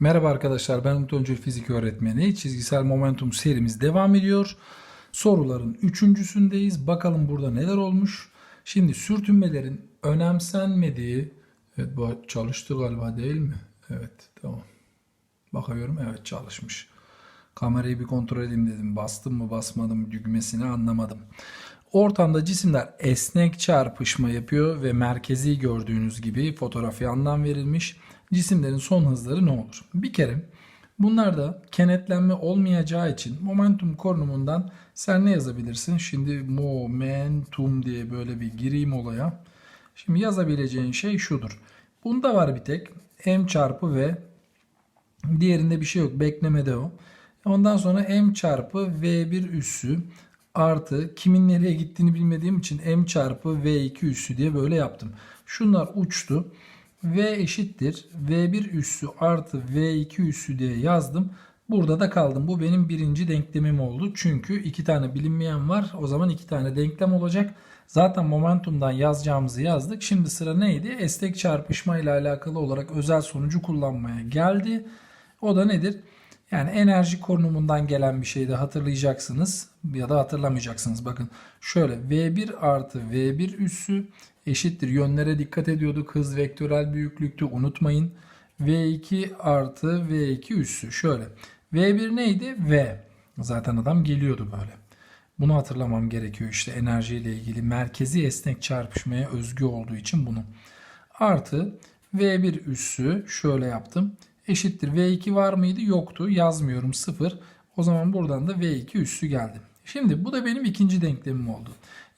Merhaba arkadaşlar ben Umut Öncül Fizik Öğretmeni. Çizgisel Momentum serimiz devam ediyor. Soruların üçüncüsündeyiz. Bakalım burada neler olmuş. Şimdi sürtünmelerin önemsenmediği... Evet bu çalıştı galiba değil mi? Evet tamam. Bakıyorum evet çalışmış. Kamerayı bir kontrol edeyim dedim. Bastım mı basmadım düğmesini anlamadım. Ortamda cisimler esnek çarpışma yapıyor ve merkezi gördüğünüz gibi fotoğrafı anlam verilmiş. Cisimlerin son hızları ne olur? Bir kere bunlarda kenetlenme olmayacağı için momentum korunumundan sen ne yazabilirsin? Şimdi momentum diye böyle bir gireyim olaya. Şimdi yazabileceğin şey şudur. Bunda var bir tek m çarpı v. Diğerinde bir şey yok. Beklemede o. Ondan sonra m çarpı v1 üssü artı kimin nereye gittiğini bilmediğim için m çarpı v2 üssü diye böyle yaptım. Şunlar uçtu. V eşittir v1 üssü artı v2 üssü diye yazdım. Burada da kaldım. Bu benim birinci denklemim oldu. Çünkü iki tane bilinmeyen var. O zaman iki tane denklem olacak. Zaten momentumdan yazacağımızı yazdık. Şimdi sıra neydi? Esnek çarpışma ile alakalı olarak özel sonucu kullanmaya geldi. O da nedir? Yani enerji korunumundan gelen bir şeyde hatırlayacaksınız ya da hatırlamayacaksınız. Bakın şöyle V1 artı V1 üssü eşittir. Yönlere dikkat ediyorduk. Hız vektörel büyüklüktü unutmayın. V2 artı V2 üssü şöyle. V1 neydi? V. Zaten adam geliyordu böyle. Bunu hatırlamam gerekiyor işte enerjiyle ilgili merkezi esnek çarpışmaya özgü olduğu için bunu. Artı V1 üssü şöyle yaptım eşittir. V2 var mıydı? Yoktu. Yazmıyorum 0. O zaman buradan da V2 üssü geldi. Şimdi bu da benim ikinci denklemim oldu.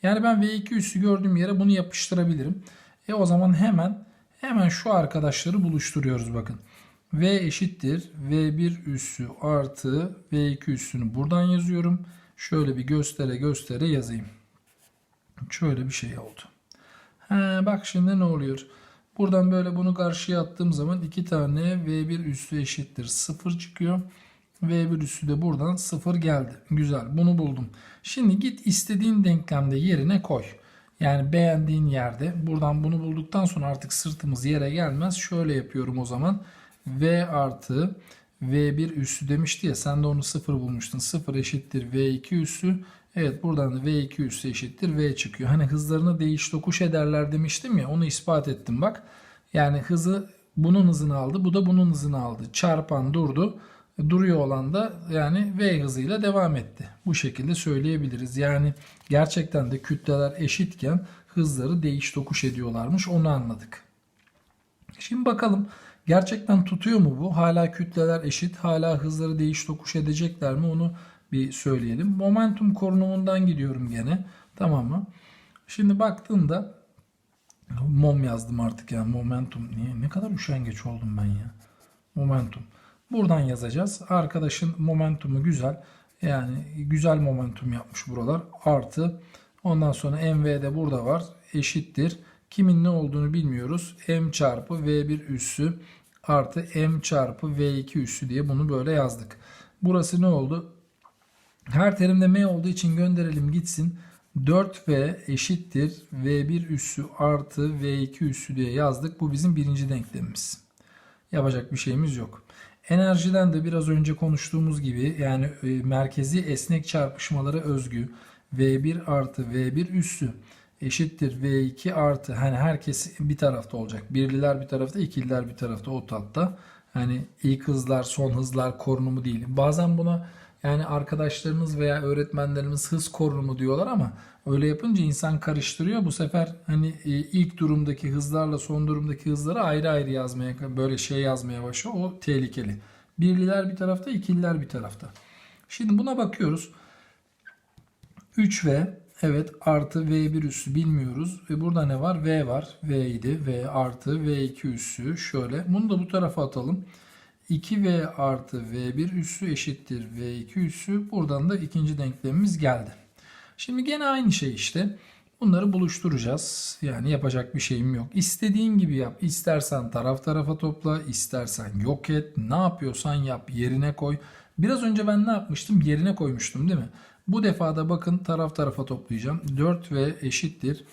Yani ben V2 üssü gördüğüm yere bunu yapıştırabilirim. E o zaman hemen hemen şu arkadaşları buluşturuyoruz bakın. V eşittir V1 üssü artı V2 üssünü buradan yazıyorum. Şöyle bir göstere göstere yazayım. Şöyle bir şey oldu. He, bak şimdi ne oluyor? Buradan böyle bunu karşıya attığım zaman iki tane V1 üssü eşittir 0 çıkıyor. V1 üssü de buradan 0 geldi. Güzel bunu buldum. Şimdi git istediğin denklemde yerine koy. Yani beğendiğin yerde buradan bunu bulduktan sonra artık sırtımız yere gelmez. Şöyle yapıyorum o zaman. V artı V1 üssü demişti ya sen de onu 0 bulmuştun. 0 eşittir V2 üssü. Evet buradan da V2 üssü eşittir V çıkıyor. Hani hızlarını değiş tokuş ederler demiştim ya onu ispat ettim bak. Yani hızı bunun hızını aldı bu da bunun hızını aldı. Çarpan durdu. Duruyor olan da yani V hızıyla devam etti. Bu şekilde söyleyebiliriz. Yani gerçekten de kütleler eşitken hızları değiş tokuş ediyorlarmış onu anladık. Şimdi bakalım gerçekten tutuyor mu bu? Hala kütleler eşit, hala hızları değiş tokuş edecekler mi onu bir söyleyelim. Momentum korunumundan gidiyorum gene. Tamam mı? Şimdi baktığımda mom yazdım artık yani momentum. Niye? Ne kadar üşengeç oldum ben ya. Momentum. Buradan yazacağız. Arkadaşın momentumu güzel. Yani güzel momentum yapmış buralar. Artı ondan sonra mv de burada var. Eşittir. Kimin ne olduğunu bilmiyoruz. m çarpı v1 üssü artı m çarpı v2 üssü diye bunu böyle yazdık. Burası ne oldu? Her terimde m olduğu için gönderelim gitsin. 4v eşittir v1 üssü artı v2 üssü diye yazdık. Bu bizim birinci denklemimiz. Yapacak bir şeyimiz yok. Enerjiden de biraz önce konuştuğumuz gibi yani e, merkezi esnek çarpışmalara özgü v1 artı v1 üssü eşittir v2 artı hani herkes bir tarafta olacak. Birliler bir tarafta, ikililer bir tarafta o tatta. Hani ilk hızlar, son hızlar korunumu değil. Bazen buna yani arkadaşlarımız veya öğretmenlerimiz hız korunumu diyorlar ama öyle yapınca insan karıştırıyor. Bu sefer hani e, ilk durumdaki hızlarla son durumdaki hızları ayrı ayrı yazmaya böyle şey yazmaya başlıyor. O tehlikeli. Birliler bir tarafta, ikililer bir tarafta. Şimdi buna bakıyoruz. 3V evet artı V1 üssü bilmiyoruz. Ve burada ne var? V var. V idi. V artı V2 üssü. Şöyle. Bunu da bu tarafa atalım. 2V artı V1 üssü eşittir V2 üssü. Buradan da ikinci denklemimiz geldi. Şimdi gene aynı şey işte. Bunları buluşturacağız. Yani yapacak bir şeyim yok. İstediğin gibi yap. İstersen taraf tarafa topla, istersen yok et. Ne yapıyorsan yap, yerine koy. Biraz önce ben ne yapmıştım? Yerine koymuştum değil mi? Bu defada bakın taraf tarafa toplayacağım. 4V eşittir.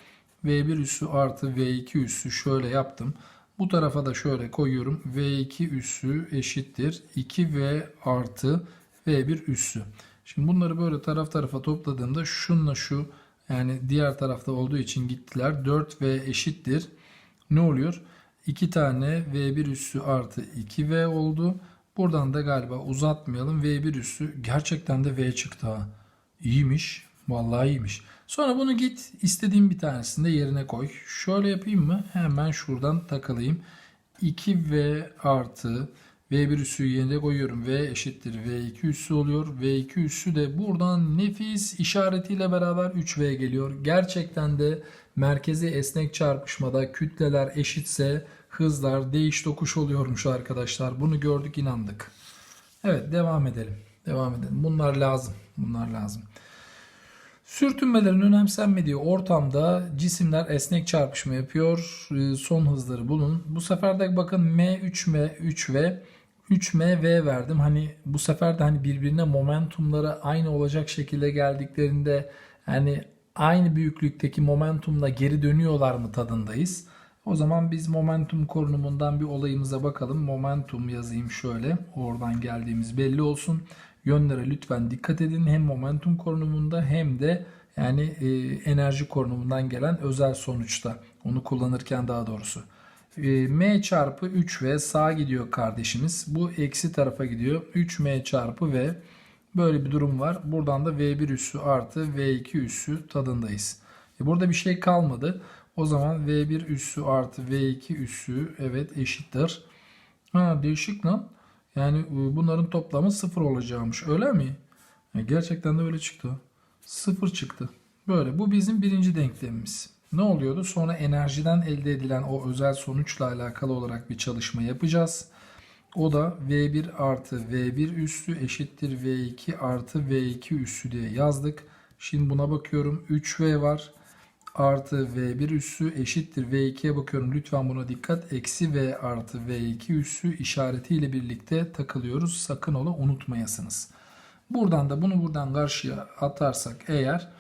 V1 üssü artı V2 üssü şöyle yaptım. Bu tarafa da şöyle koyuyorum. V2 üssü eşittir 2V artı V1 üssü. Şimdi bunları böyle taraf tarafa topladığımda şunla şu yani diğer tarafta olduğu için gittiler. 4V eşittir. Ne oluyor? 2 tane V1 üssü artı 2V oldu. Buradan da galiba uzatmayalım. V1 üssü gerçekten de V çıktı ha. İyiymiş. Vallahi iyiymiş. Sonra bunu git istediğin bir tanesini de yerine koy. Şöyle yapayım mı? Hemen şuradan takılayım. 2V artı V1 üssü yerine koyuyorum. V eşittir V2 üssü oluyor. V2 üssü de buradan nefis işaretiyle beraber 3V geliyor. Gerçekten de merkezi esnek çarpışmada kütleler eşitse hızlar değiş tokuş oluyormuş arkadaşlar. Bunu gördük inandık. Evet devam edelim. Devam edelim. Bunlar lazım. Bunlar lazım. Sürtünmelerin önemsenmediği ortamda cisimler esnek çarpışma yapıyor. Ee, Son hızları bulun. Bu sefer de bakın M 3M 3V 3MV verdim. Hani bu sefer de hani birbirine momentumları aynı olacak şekilde geldiklerinde hani aynı büyüklükteki momentumla geri dönüyorlar mı tadındayız. O zaman biz momentum korunumundan bir olayımıza bakalım. Momentum yazayım şöyle. Oradan geldiğimiz belli olsun. Yönlere lütfen dikkat edin. Hem momentum korunumunda hem de yani e, enerji korunumundan gelen özel sonuçta. Onu kullanırken daha doğrusu. E, M çarpı 3V sağa gidiyor kardeşimiz. Bu eksi tarafa gidiyor. 3M çarpı V. Böyle bir durum var. Buradan da V1 üssü artı V2 üssü tadındayız. E, burada bir şey kalmadı. O zaman V1 üssü artı V2 üssü evet eşittir. Ha değişik lan. Yani e, bunların toplamı sıfır olacakmış. Öyle mi? E, gerçekten de öyle çıktı. Sıfır çıktı. Böyle. Bu bizim birinci denklemimiz. Ne oluyordu? Sonra enerjiden elde edilen o özel sonuçla alakalı olarak bir çalışma yapacağız. O da V1 artı V1 üssü eşittir V2 artı V2 üssü diye yazdık. Şimdi buna bakıyorum. 3V var. Artı V1 üssü eşittir V2'ye bakıyorum. Lütfen buna dikkat. Eksi V artı V2 üssü işaretiyle birlikte takılıyoruz. Sakın ola unutmayasınız. Buradan da bunu buradan karşıya atarsak eğer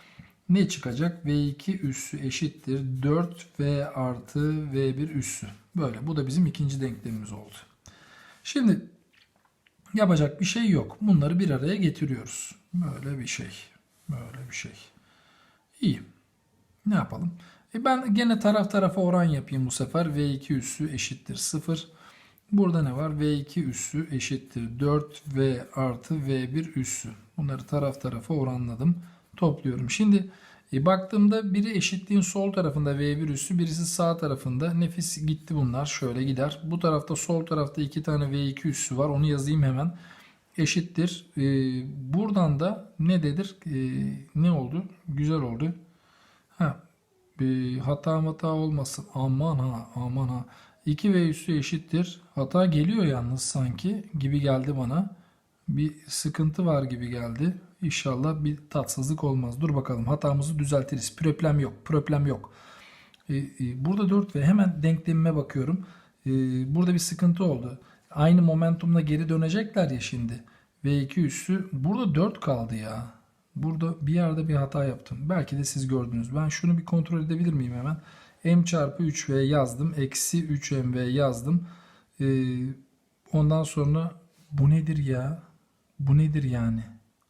ne çıkacak? V2 üssü eşittir 4V artı V1 üssü. Böyle. Bu da bizim ikinci denklemimiz oldu. Şimdi yapacak bir şey yok. Bunları bir araya getiriyoruz. Böyle bir şey. Böyle bir şey. İyi. Ne yapalım? E ben gene taraf tarafa oran yapayım bu sefer. V2 üssü eşittir 0. Burada ne var? V2 üssü eşittir 4V artı V1 üssü. Bunları taraf tarafa oranladım. Topluyorum. Şimdi e, baktığımda biri eşitliğin sol tarafında V1 üssü, birisi sağ tarafında. Nefis gitti bunlar. Şöyle gider. Bu tarafta sol tarafta iki tane V2 üssü var. Onu yazayım hemen. Eşittir. E, buradan da ne dedir? E, ne oldu? Güzel oldu. Ha, bir hata hata olmasın. Aman ha, aman ha. 2 ve üssü eşittir. Hata geliyor yalnız sanki gibi geldi bana. Bir sıkıntı var gibi geldi. İnşallah bir tatsızlık olmaz. Dur bakalım hatamızı düzeltiriz. Problem yok. Problem yok. Ee, burada 4 ve hemen denklemime bakıyorum. Ee, burada bir sıkıntı oldu. Aynı momentumla geri dönecekler ya şimdi. V2 üssü. Burada 4 kaldı ya. Burada bir yerde bir hata yaptım. Belki de siz gördünüz. Ben şunu bir kontrol edebilir miyim hemen? M çarpı 3V yazdım. Eksi 3MV yazdım. Ee, ondan sonra bu nedir ya? Bu nedir yani?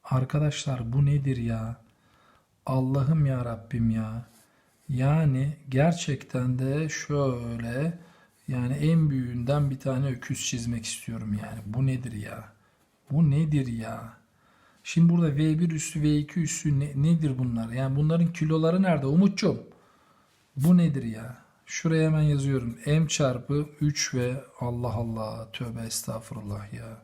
Arkadaşlar bu nedir ya? Allah'ım ya Rabbim ya. Yani gerçekten de şöyle yani en büyüğünden bir tane öküz çizmek istiyorum yani. Bu nedir ya? Bu nedir ya? Şimdi burada V1 üssü V2 üssü ne- nedir bunlar? Yani bunların kiloları nerede? Umutçum. Bu nedir ya? Şuraya hemen yazıyorum. M çarpı 3 ve Allah Allah tövbe estağfurullah ya.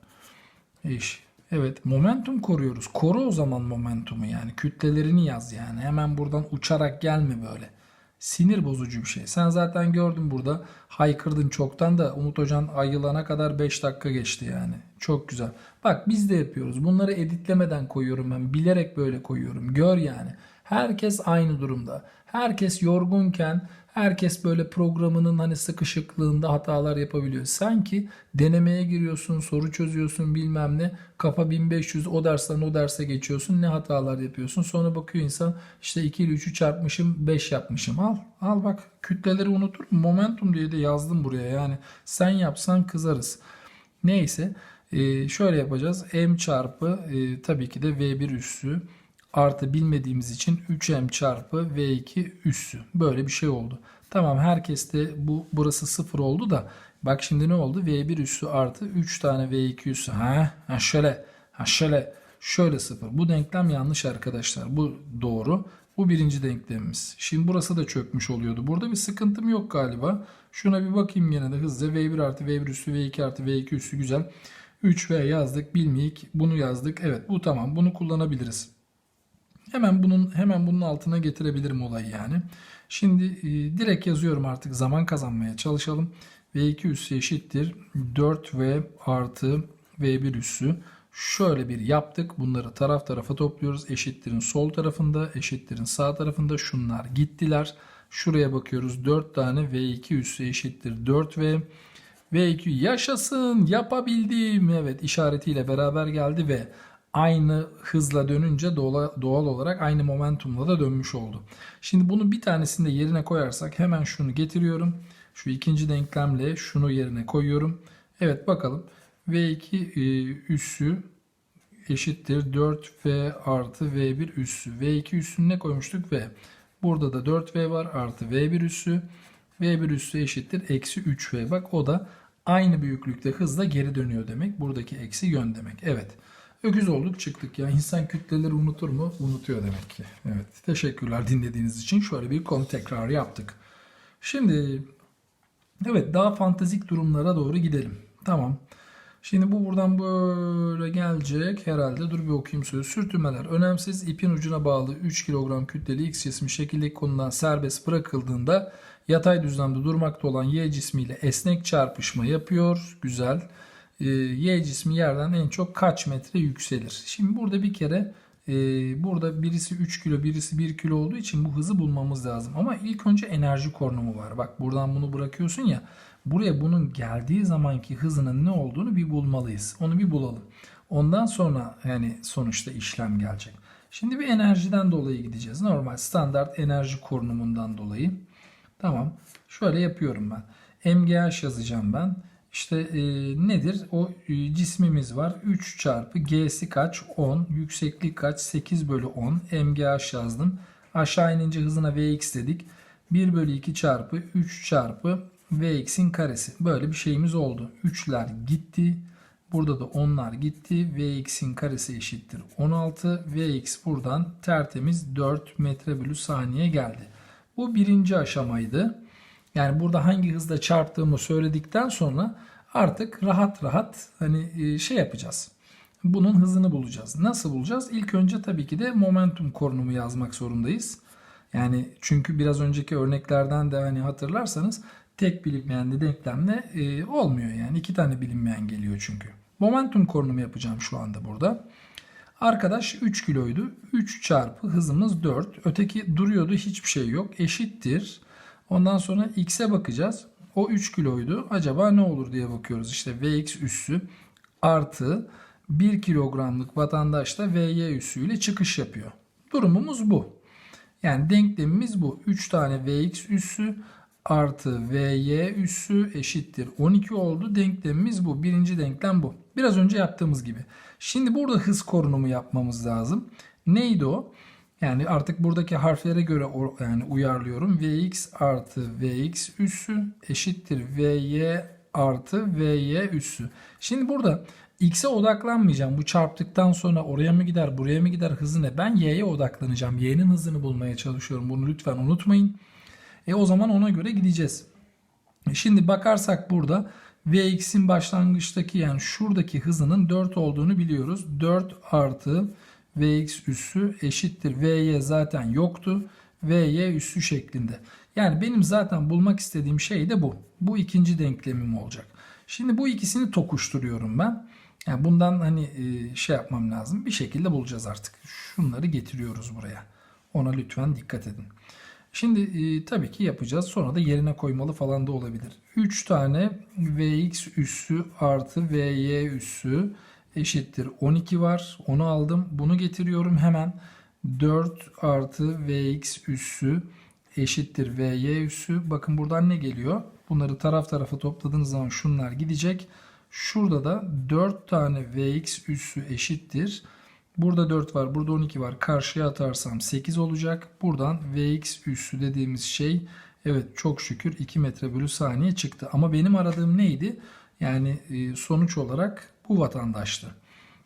İş. Evet momentum koruyoruz. Koru o zaman momentumu yani. Kütlelerini yaz yani. Hemen buradan uçarak gelme böyle. Sinir bozucu bir şey. Sen zaten gördün burada. Haykırdın çoktan da Umut Hocan ayılana kadar 5 dakika geçti yani. Çok güzel. Bak biz de yapıyoruz. Bunları editlemeden koyuyorum ben. Bilerek böyle koyuyorum. Gör yani. Herkes aynı durumda. Herkes yorgunken, Herkes böyle programının hani sıkışıklığında hatalar yapabiliyor. Sanki denemeye giriyorsun, soru çözüyorsun bilmem ne. Kafa 1500 o dersten o derse geçiyorsun. Ne hatalar yapıyorsun. Sonra bakıyor insan işte 2 ile 3'ü çarpmışım 5 yapmışım. Al al bak kütleleri unutur. Momentum diye de yazdım buraya. Yani sen yapsan kızarız. Neyse e, şöyle yapacağız. M çarpı e, tabii ki de V1 üssü artı bilmediğimiz için 3M çarpı V2 üssü. Böyle bir şey oldu. Tamam herkeste bu burası 0 oldu da bak şimdi ne oldu? V1 üssü artı 3 tane V2 üssü. Ha, ha şöyle ha şöyle şöyle 0. Bu denklem yanlış arkadaşlar. Bu doğru. Bu birinci denklemimiz. Şimdi burası da çökmüş oluyordu. Burada bir sıkıntım yok galiba. Şuna bir bakayım yine de hızlıca. V1 artı V1 üssü V2 artı V2 üssü güzel. 3V yazdık. Bilmeyik. Bunu yazdık. Evet bu tamam. Bunu kullanabiliriz. Hemen bunun hemen bunun altına getirebilirim olayı yani. Şimdi e, direkt yazıyorum artık zaman kazanmaya çalışalım. V2 üssü eşittir 4V artı V1 üssü. Şöyle bir yaptık. Bunları taraf tarafa topluyoruz. Eşittirin sol tarafında, eşittirin sağ tarafında. Şunlar gittiler. Şuraya bakıyoruz. 4 tane V2 üssü eşittir 4V. V2 yaşasın yapabildim. Evet işaretiyle beraber geldi ve aynı hızla dönünce doğal, olarak aynı momentumla da dönmüş oldu. Şimdi bunu bir tanesini de yerine koyarsak hemen şunu getiriyorum. Şu ikinci denklemle şunu yerine koyuyorum. Evet bakalım. V2 e, üssü eşittir 4V artı V1 üssü. V2 üssünü ne koymuştuk? V. Burada da 4V var artı V1 üssü. V1 üssü eşittir eksi 3V. Bak o da aynı büyüklükte hızla geri dönüyor demek. Buradaki eksi yön demek. Evet. Öküz olduk çıktık ya. İnsan kütleleri unutur mu? Unutuyor demek ki. Evet. Teşekkürler dinlediğiniz için. Şöyle bir konu tekrar yaptık. Şimdi evet daha fantastik durumlara doğru gidelim. Tamam. Şimdi bu buradan böyle gelecek herhalde. Dur bir okuyayım sözü. Sürtünmeler önemsiz. ipin ucuna bağlı 3 kilogram kütleli X cismi şekildeki konudan serbest bırakıldığında yatay düzlemde durmakta olan Y cismiyle esnek çarpışma yapıyor. Güzel. Ee, y cismi yerden en çok kaç metre yükselir? Şimdi burada bir kere e, burada birisi 3 kilo birisi 1 kilo olduğu için bu hızı bulmamız lazım. Ama ilk önce enerji korunumu var. Bak buradan bunu bırakıyorsun ya. Buraya bunun geldiği zamanki hızının ne olduğunu bir bulmalıyız. Onu bir bulalım. Ondan sonra yani sonuçta işlem gelecek. Şimdi bir enerjiden dolayı gideceğiz. Normal standart enerji korunumundan dolayı. Tamam. Şöyle yapıyorum ben. MGH yazacağım ben. İşte e, nedir? O e, cismimiz var. 3 çarpı G'si kaç? 10. Yükseklik kaç? 8 bölü 10. MGH yazdım. Aşağı inince hızına Vx dedik. 1 bölü 2 çarpı 3 çarpı Vx'in karesi. Böyle bir şeyimiz oldu. 3'ler gitti. Burada da 10'lar gitti. Vx'in karesi eşittir 16. Vx buradan tertemiz 4 metre bölü saniye geldi. Bu birinci aşamaydı. Yani burada hangi hızla çarptığımı söyledikten sonra artık rahat rahat hani şey yapacağız. Bunun hızını bulacağız. Nasıl bulacağız? İlk önce tabii ki de momentum korunumu yazmak zorundayız. Yani çünkü biraz önceki örneklerden de hani hatırlarsanız tek bilinmeyen denklemle e, olmuyor yani. iki tane bilinmeyen geliyor çünkü. Momentum korunumu yapacağım şu anda burada. Arkadaş 3 kiloydu. 3 çarpı hızımız 4. Öteki duruyordu hiçbir şey yok. Eşittir. Ondan sonra x'e bakacağız. O 3 kiloydu. Acaba ne olur diye bakıyoruz. İşte vx üssü artı 1 kilogramlık vatandaş da vy üssüyle çıkış yapıyor. Durumumuz bu. Yani denklemimiz bu. 3 tane vx üssü artı vy üssü eşittir 12 oldu. Denklemimiz bu. Birinci denklem bu. Biraz önce yaptığımız gibi. Şimdi burada hız korunumu yapmamız lazım. Neydi o? Yani artık buradaki harflere göre yani uyarlıyorum. Vx artı Vx üssü eşittir Vy artı Vy üssü. Şimdi burada x'e odaklanmayacağım. Bu çarptıktan sonra oraya mı gider, buraya mı gider hızı ne? Ben y'ye odaklanacağım. Y'nin hızını bulmaya çalışıyorum. Bunu lütfen unutmayın. E o zaman ona göre gideceğiz. Şimdi bakarsak burada Vx'in başlangıçtaki yani şuradaki hızının 4 olduğunu biliyoruz. 4 artı Vx üssü eşittir. Vy zaten yoktu. Vy üssü şeklinde. Yani benim zaten bulmak istediğim şey de bu. Bu ikinci denklemim olacak. Şimdi bu ikisini tokuşturuyorum ben. Yani bundan hani e, şey yapmam lazım. Bir şekilde bulacağız artık. Şunları getiriyoruz buraya. Ona lütfen dikkat edin. Şimdi e, tabii ki yapacağız. Sonra da yerine koymalı falan da olabilir. 3 tane Vx üssü artı Vy üssü eşittir 12 var. Onu aldım. Bunu getiriyorum hemen. 4 artı Vx üssü eşittir Vy üssü. Bakın buradan ne geliyor? Bunları taraf tarafa topladığınız zaman şunlar gidecek. Şurada da 4 tane Vx üssü eşittir. Burada 4 var, burada 12 var. Karşıya atarsam 8 olacak. Buradan Vx üssü dediğimiz şey evet çok şükür 2 metre bölü saniye çıktı. Ama benim aradığım neydi? Yani e, sonuç olarak bu vatandaştı.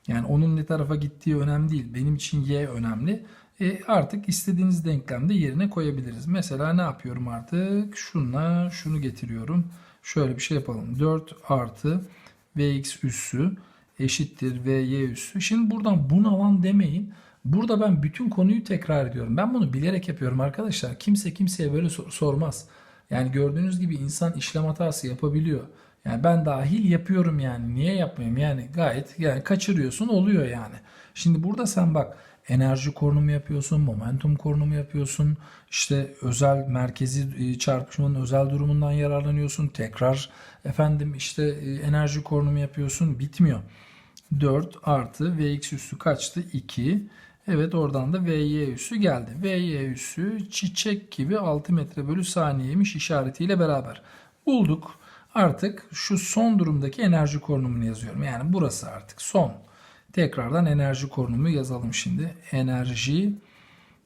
Yani onun ne tarafa gittiği önemli değil. Benim için y önemli. E artık istediğiniz denklemde yerine koyabiliriz. Mesela ne yapıyorum artık? Şunla şunu getiriyorum. Şöyle bir şey yapalım. 4 artı vx üssü eşittir vy üssü. Şimdi buradan bunalan demeyin. Burada ben bütün konuyu tekrar ediyorum. Ben bunu bilerek yapıyorum arkadaşlar. Kimse kimseye böyle sor- sormaz. Yani gördüğünüz gibi insan işlem hatası yapabiliyor. Yani ben dahil yapıyorum yani. Niye yapmayayım? Yani gayet yani kaçırıyorsun oluyor yani. Şimdi burada sen bak enerji korunumu yapıyorsun, momentum korunumu yapıyorsun. işte özel merkezi e, çarpışmanın özel durumundan yararlanıyorsun. Tekrar efendim işte e, enerji korunumu yapıyorsun. Bitmiyor. 4 artı Vx üssü kaçtı? 2. Evet oradan da Vy üssü geldi. Vy üssü çiçek gibi 6 metre bölü saniyeymiş işaretiyle beraber. Bulduk. Artık şu son durumdaki enerji korunumunu yazıyorum. Yani burası artık son. Tekrardan enerji korunumu yazalım şimdi. Enerji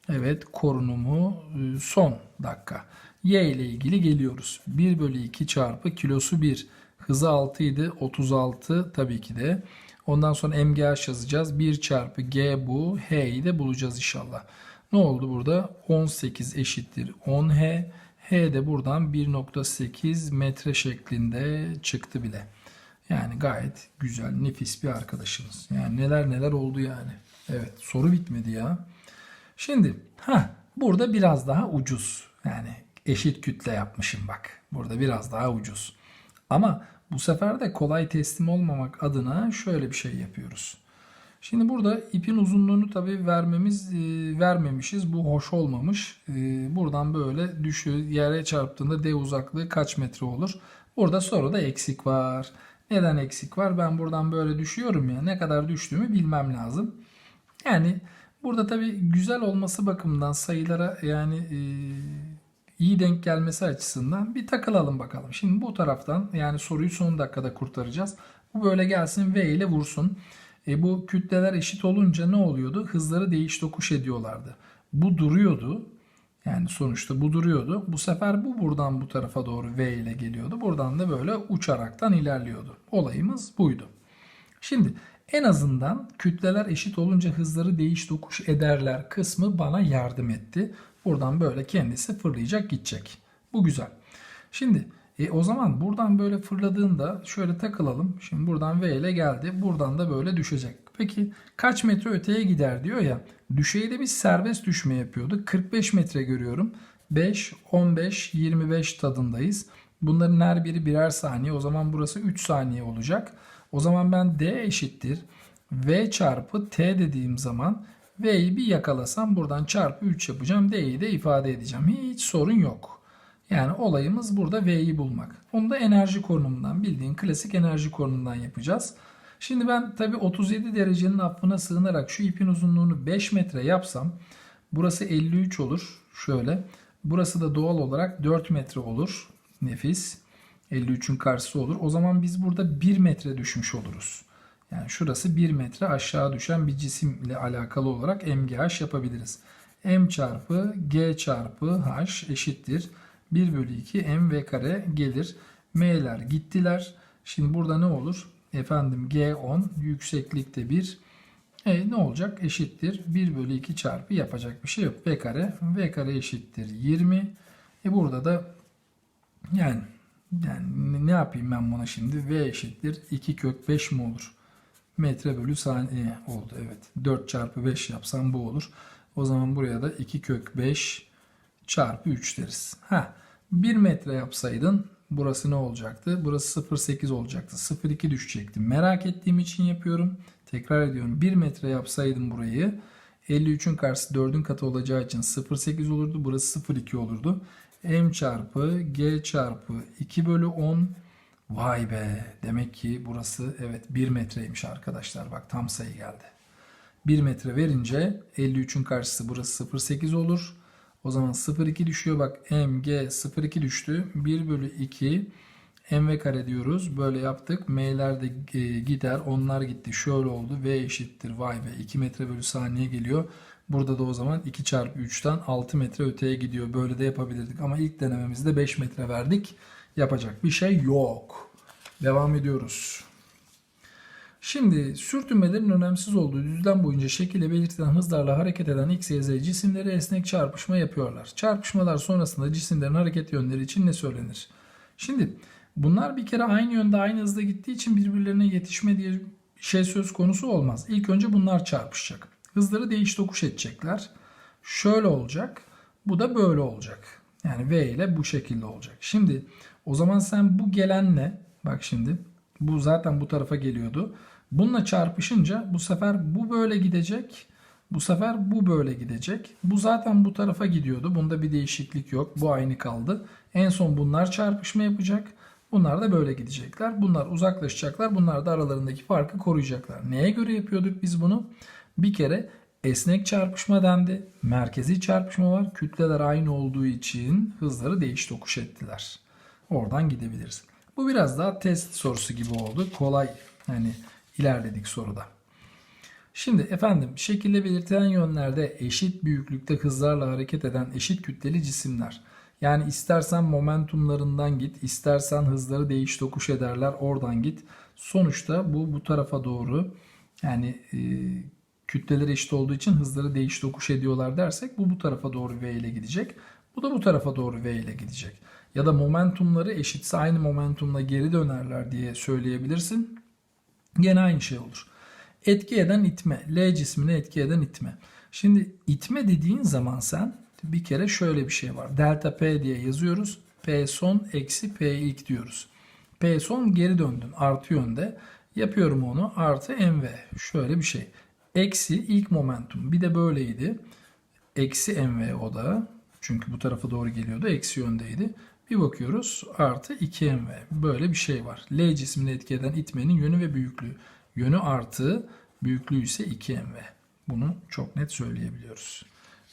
evet korunumu e, son dakika. Y ile ilgili geliyoruz. 1 bölü 2 çarpı kilosu 1. Hızı 6 idi. 36 tabii ki de. Ondan sonra MGH yazacağız. 1 çarpı G bu. H'yi de bulacağız inşallah. Ne oldu burada? 18 eşittir 10H. H de buradan 1.8 metre şeklinde çıktı bile. Yani gayet güzel, nefis bir arkadaşımız. Yani neler neler oldu yani. Evet, soru bitmedi ya. Şimdi, ha burada biraz daha ucuz. Yani eşit kütle yapmışım bak. Burada biraz daha ucuz. Ama bu sefer de kolay teslim olmamak adına şöyle bir şey yapıyoruz. Şimdi burada ipin uzunluğunu tabii vermemiz e, vermemişiz. Bu hoş olmamış. E, buradan böyle düşü yere çarptığında D uzaklığı kaç metre olur? Burada soruda eksik var. Neden eksik var? Ben buradan böyle düşüyorum ya. Ne kadar düştüğümü bilmem lazım. Yani burada tabii güzel olması bakımından sayılara yani e, iyi denk gelmesi açısından bir takılalım bakalım. Şimdi bu taraftan yani soruyu son dakikada kurtaracağız. Bu böyle gelsin V ile vursun. E bu kütleler eşit olunca ne oluyordu? Hızları değiş tokuş ediyorlardı. Bu duruyordu. Yani sonuçta bu duruyordu. Bu sefer bu buradan bu tarafa doğru V ile geliyordu. Buradan da böyle uçaraktan ilerliyordu. Olayımız buydu. Şimdi en azından kütleler eşit olunca hızları değiş tokuş ederler kısmı bana yardım etti. Buradan böyle kendisi fırlayacak gidecek. Bu güzel. Şimdi e, o zaman buradan böyle fırladığında şöyle takılalım. Şimdi buradan V ile geldi. Buradan da böyle düşecek. Peki kaç metre öteye gider diyor ya. Düşeyde biz serbest düşme yapıyorduk. 45 metre görüyorum. 5, 15, 25 tadındayız. Bunların her biri birer saniye. O zaman burası 3 saniye olacak. O zaman ben D eşittir. V çarpı T dediğim zaman V'yi bir yakalasam buradan çarpı 3 yapacağım. D'yi de ifade edeceğim. Hiç sorun yok. Yani olayımız burada V'yi bulmak. Onu da enerji korunumundan bildiğin klasik enerji korunumundan yapacağız. Şimdi ben tabi 37 derecenin affına sığınarak şu ipin uzunluğunu 5 metre yapsam burası 53 olur. Şöyle. Burası da doğal olarak 4 metre olur. Nefis. 53'ün karşısı olur. O zaman biz burada 1 metre düşmüş oluruz. Yani şurası 1 metre aşağı düşen bir cisimle alakalı olarak MGH yapabiliriz. M çarpı G çarpı H eşittir. 1 bölü 2 M V kare gelir. M'ler gittiler. Şimdi burada ne olur? Efendim G10 yükseklikte 1. E ne olacak? Eşittir. 1 bölü 2 çarpı yapacak bir şey yok. V kare. V kare eşittir 20. E burada da yani yani ne yapayım ben buna şimdi? V eşittir 2 kök 5 mi olur? Metre bölü saniye oldu. Evet. 4 çarpı 5 yapsam bu olur. O zaman buraya da 2 kök 5 çarpı 3 deriz. Ha, 1 metre yapsaydın burası ne olacaktı? Burası 0,8 olacaktı. 0,2 düşecekti. Merak ettiğim için yapıyorum. Tekrar ediyorum. 1 metre yapsaydım burayı 53'ün karşısı 4'ün katı olacağı için 0,8 olurdu. Burası 0,2 olurdu. M çarpı G çarpı 2 bölü 10. Vay be. Demek ki burası evet 1 metreymiş arkadaşlar. Bak tam sayı geldi. 1 metre verince 53'ün karşısı burası 0,8 olur. O zaman 0,2 düşüyor. Bak M, G 0,2 düştü. 1 bölü 2 mv kare diyoruz. Böyle yaptık. M'ler de e, gider. Onlar gitti. Şöyle oldu. V eşittir. Vay be. 2 metre bölü saniye geliyor. Burada da o zaman 2 çarpı 3'ten 6 metre öteye gidiyor. Böyle de yapabilirdik. Ama ilk denememizde 5 metre verdik. Yapacak bir şey yok. Devam ediyoruz. Şimdi sürtünmelerin önemsiz olduğu düzlem boyunca şekilde belirtilen hızlarla hareket eden x, y, z cisimleri esnek çarpışma yapıyorlar. Çarpışmalar sonrasında cisimlerin hareket yönleri için ne söylenir? Şimdi bunlar bir kere aynı yönde aynı hızda gittiği için birbirlerine yetişme diye şey söz konusu olmaz. İlk önce bunlar çarpışacak. Hızları değiş tokuş edecekler. Şöyle olacak. Bu da böyle olacak. Yani V ile bu şekilde olacak. Şimdi o zaman sen bu gelenle bak şimdi bu zaten bu tarafa geliyordu. Bununla çarpışınca bu sefer bu böyle gidecek. Bu sefer bu böyle gidecek. Bu zaten bu tarafa gidiyordu. Bunda bir değişiklik yok. Bu aynı kaldı. En son bunlar çarpışma yapacak. Bunlar da böyle gidecekler. Bunlar uzaklaşacaklar. Bunlar da aralarındaki farkı koruyacaklar. Neye göre yapıyorduk biz bunu? Bir kere esnek çarpışma dendi. Merkezi çarpışma var. Kütleler aynı olduğu için hızları değiş tokuş ettiler. Oradan gidebiliriz. Bu biraz daha test sorusu gibi oldu. Kolay hani ilerledik soruda. Şimdi efendim şekilde belirtilen yönlerde eşit büyüklükte hızlarla hareket eden eşit kütleli cisimler. Yani istersen momentumlarından git, istersen hızları değiş tokuş ederler oradan git. Sonuçta bu bu tarafa doğru yani e, kütleleri eşit olduğu için hızları değiş tokuş ediyorlar dersek bu bu tarafa doğru V ile gidecek. Bu da bu tarafa doğru V ile gidecek. Ya da momentumları eşitse aynı momentumla geri dönerler diye söyleyebilirsin. Gene aynı şey olur. Etki eden itme. L cismine etki eden itme. Şimdi itme dediğin zaman sen bir kere şöyle bir şey var. Delta P diye yazıyoruz. P son eksi P ilk diyoruz. P son geri döndün artı yönde. Yapıyorum onu artı mv. Şöyle bir şey. Eksi ilk momentum. Bir de böyleydi. Eksi mv o da. Çünkü bu tarafa doğru geliyordu. Eksi yöndeydi. Bir bakıyoruz artı 2mv. Böyle bir şey var. L cismine etki eden itmenin yönü ve büyüklüğü. Yönü artı büyüklüğü ise 2mv. Bunu çok net söyleyebiliyoruz.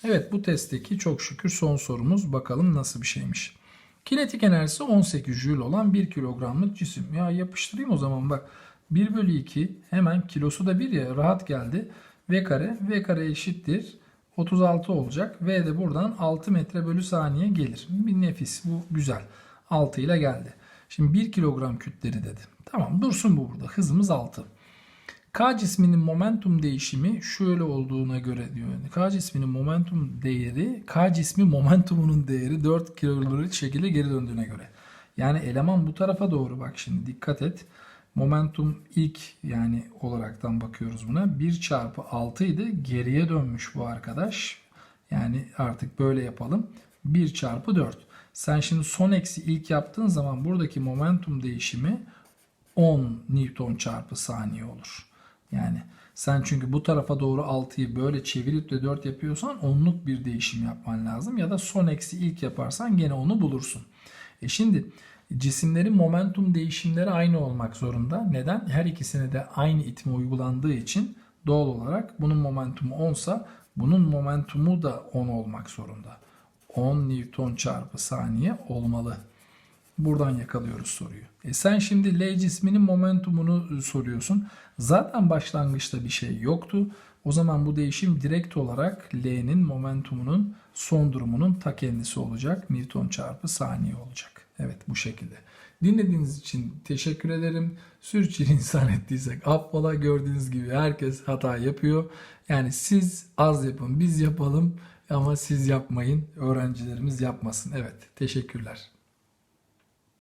Evet bu testteki çok şükür son sorumuz. Bakalım nasıl bir şeymiş. Kinetik enerjisi 18 Joule olan 1 kilogramlık cisim. Ya yapıştırayım o zaman bak. 1 bölü 2 hemen kilosu da 1 ya rahat geldi. V kare. V kare eşittir. 36 olacak. V de buradan 6 metre bölü saniye gelir. Bir nefis. Bu güzel. 6 ile geldi. Şimdi 1 kilogram kütleri dedi. Tamam dursun bu burada. Hızımız 6. K cisminin momentum değişimi şöyle olduğuna göre diyor. K cisminin momentum değeri, K cismi momentumunun değeri 4 kilolojik şekilde geri döndüğüne göre. Yani eleman bu tarafa doğru bak şimdi dikkat et. Momentum ilk yani olaraktan bakıyoruz buna. 1 çarpı 6 idi. Geriye dönmüş bu arkadaş. Yani artık böyle yapalım. 1 çarpı 4. Sen şimdi son eksi ilk yaptığın zaman buradaki momentum değişimi 10 Newton çarpı saniye olur. Yani sen çünkü bu tarafa doğru 6'yı böyle çevirip de 4 yapıyorsan onluk bir değişim yapman lazım. Ya da son eksi ilk yaparsan gene onu bulursun. E şimdi cisimlerin momentum değişimleri aynı olmak zorunda. Neden? Her ikisine de aynı itme uygulandığı için doğal olarak bunun momentumu 10 sa bunun momentumu da 10 olmak zorunda. 10 Newton çarpı saniye olmalı. Buradan yakalıyoruz soruyu. E sen şimdi L cisminin momentumunu soruyorsun. Zaten başlangıçta bir şey yoktu. O zaman bu değişim direkt olarak L'nin momentumunun son durumunun ta kendisi olacak. Newton çarpı saniye olacak. Evet bu şekilde. Dinlediğiniz için teşekkür ederim. Sürçülisan ettiysek affola gördüğünüz gibi herkes hata yapıyor. Yani siz az yapın biz yapalım ama siz yapmayın. Öğrencilerimiz yapmasın. Evet teşekkürler.